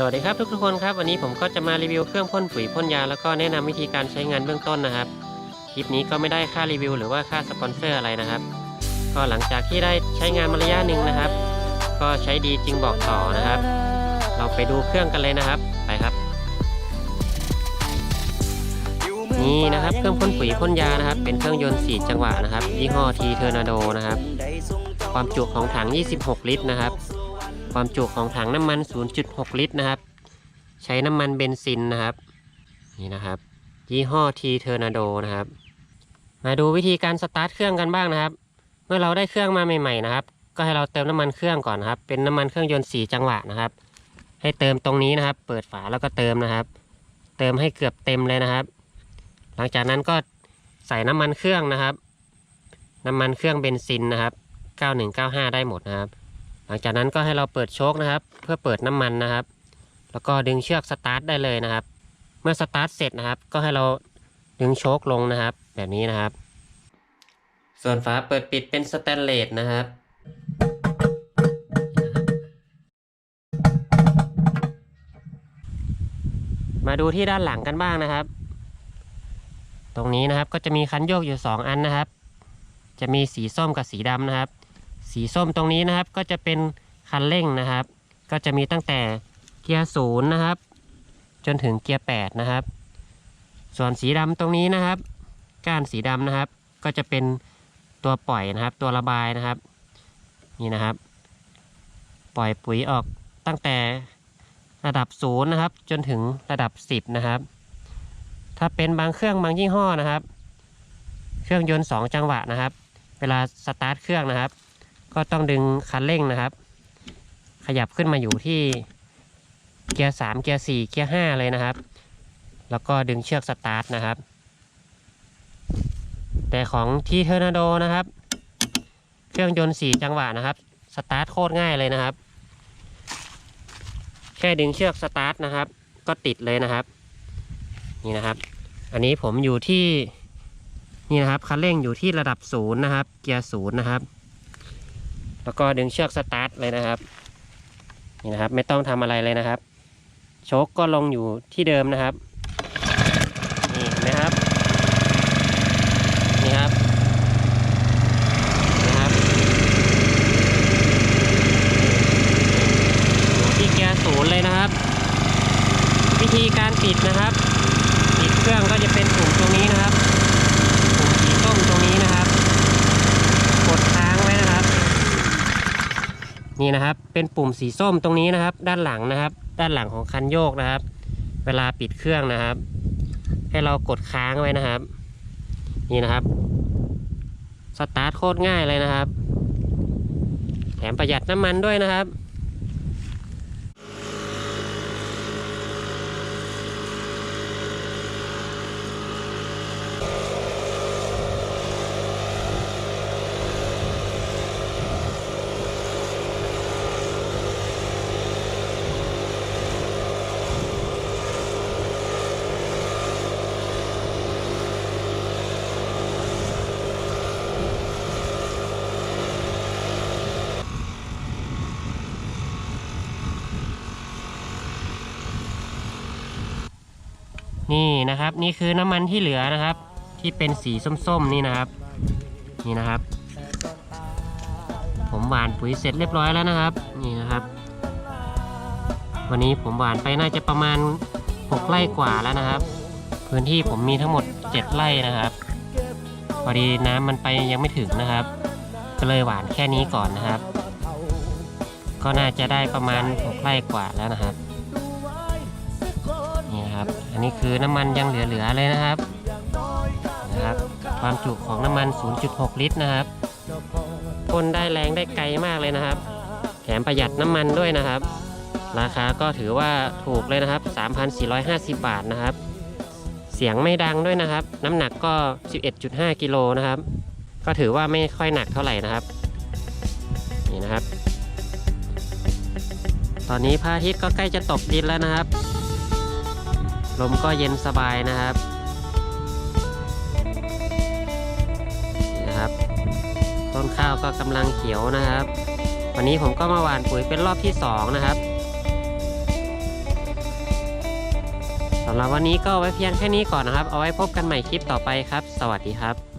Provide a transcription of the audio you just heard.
สวัสดีครับทุกๆคนครับวันนี้ผมก็จะมารีวิวเครื่องพ่นปุ๋ยพ่นยาแล้วก็แนะนำวิธีการใช้งานเบื้องต้นนะครับคลิปนี้ก็ไม่ได้ค่ารีวิว หรือว่าค่าสปอนเซอร์อะไรนะครับ ก็หลังจากที่ได้ใช้งานมาระยะหนึ่งนะครับ ก็ใช้ดีจริงบอกต่อนะครับ เราไปดูเครื่องกันเลยนะครับไปครับ นี่นะครับเครื่องพ่นปุ๋ยพ่นยานะครับ เป็นเครื่องยนต์4จังหวะนะครับยี่ห้อทีเทอร์นาโดนะครับ ความจุของถัง 26 ลิตรนะครับ ความจุของถังน้ำมัน 0.6 ลิตรนะครับ ใช้น้ำมันเบนซินนะครับ นี่นะครับ ยี่ห้อทีเทอร์นาโดนะครับ มาดูวิธีการสตาร์ทเครื่องกันบ้างนะครับ เมื่อเราได้เครื่องมาใหม่ๆนะครับ ก็ให้เราเติมน้ำมันเครื่องก่อนนะครับ เป็นน้ำมันเครื่องยนต์4จังหวะนะครับ ให้เติมตรงนี้นะครับ เปิดฝาแล้วก็เติมนะครับ เติมให้เกือบเต็มเลยนะครับ หลังจากนั้นก็ใส่น้ำมันเครื่องนะครับ น้ำมันเครื่องเบนซินนะครับ 9195 ได้หมดนะครับ หลังจากนั้นก็ให้เราเปิดโชคนะครับ เพื่อเปิดน้ำมันนะครับ แล้วก็ดึงเชือกสตาร์ทได้เลยนะครับ เมื่อสตาร์ทเสร็จนะครับ ก็ให้เราดึงโชคลงนะครับ แบบนี้นะครับ ส่วนฝาเปิดปิดเป็นสแตนเลสนะครับมาดูที่ด้านหลังกันบ้างนะครับ ตรงนี้นะครับก็จะมีคันโยกอยู่ 2 อันนะครับ จะมีสีส้มกับสีดำนะครับ สีส้มตรงนี้นะครับ ก็จะเป็นคันเร่งนะครับ ก็จะมีตั้งแต่เกียร์ศูนย์นะครับ จนถึงเกียร์แปดนะครับ ส่วนสีดำตรงนี้นะครับ ก้านสีดำนะครับ ก็จะเป็นตัวปล่อยนะครับ ตัวระบายนะครับ นี่นะครับ ปล่อยปุ๋ยออกตั้งแต่ระดับศูนย์นะครับ จนถึงระดับสิบนะครับ ถ้าเป็นบางเครื่องบางยี่ห้อนะครับ เครื่องยนต์สองจังหวะนะครับ เวลาสตาร์ทเครื่องนะครับ ก็ต้องดึงคันเร่งนะครับ ขยับขึ้นมาอยู่ที่เกียร์สามเกียร์สี่เกียร์ห้าเลยนะครับ แล้วก็ดึงเชือกสตาร์ทนะครับ แต่ของที่เทอร์นาโดนะครับ เครื่องยนต์สี่จังหวะนะครับ สตาร์ทโคตรง่ายเลยนะครับ แค่ดึงเชือกสตาร์ทนะครับ ก็ติดเลยนะครับ นี่นะครับ อันนี้ผมอยู่ที่นี่นะครับคันเร่งอยู่ที่ระดับศูนย์นะครับ เกียร์ศูนย์นะครับ แล้วก็ดึงเชือกสตาร์ทเลยนะครับนี่นะครับ ไม่ต้องทำอะไรเลยนะครับโชคก็ลงอยู่ที่เดิมนะครับนี่เห็นไหมครับนี่ครับนะครับที่เกียร์ศูนย์เลยนะครับ วิธีการปิดนะครับ ปิดเครื่องก็จะเป็นปุ่มตรงนี้นะครับ ปุ่มสีส้มตรงนี้นะครับ กดค้างไว้นะครับ นี่นะครับ เป็นปุ่มสีส้มตรงนี้นะครับ ด้านหลังนะครับ ด้านหลังของคันโยกนะครับ เวลาปิดเครื่องนะครับ ให้เรากดค้างไว้นะครับ นี่นะครับสตาร์ทโคตรง่ายเลยนะครับ แถมประหยัดน้ำมันด้วยนะครับ นี่นะครับ นี่คือน้ำมันที่เหลือนะครับ ที่เป็นสีส้มๆนี่นะครับ นี่นะครับ ผมหวานปุ๋ยเสร็จเรียบร้อยแล้วนะครับ นี่นะครับ วันนี้ผมหวานไปน่าจะประมาณ6ไร่กว่าแล้วนะครับ พื้นที่ผมมีทั้งหมด 7 ไร่นะครับ พอดีน้ำมันไปยังไม่ถึงนะครับ ก็เลยหวานแค่นี้ก่อนนะครับ ก็น่าจะได้ประมาณ6ไร่กว่าแล้วนะครับ อันนี้คือน้ำมันยังเหลือๆเลยนะครับนะครับ ความจุของน้ำมัน 0.6 ลิตรนะครับพ่นได้แรงได้ไกลมากเลยนะครับ แถมประหยัดน้ำมันด้วยนะครับ ราคาก็ถือว่าถูกเลยนะครับ 3,450 บาทนะครับ เสียงไม่ดังด้วยนะครับ น้ำหนักก็ 11.5 กิโลนะครับ ก็ถือว่าไม่ค่อยหนักเท่าไหร่นะครับ นี่นะครับ ตอนนี้พระอาทิตย์ก็ใกล้จะตกดินแล้วนะครับ ลมก็เย็นสบายนะครับนะครับ ต้นข้าวก็กำลังเขียวนะครับ วันนี้ผมก็มาหว่านปุ๋ยเป็นรอบที่สองนะครับสำหรับวันนี้ก็ไว้เพียงแค่นี้ก่อนนะครับ เอาไว้พบกันใหม่คลิปต่อไปครับ สวัสดีครับ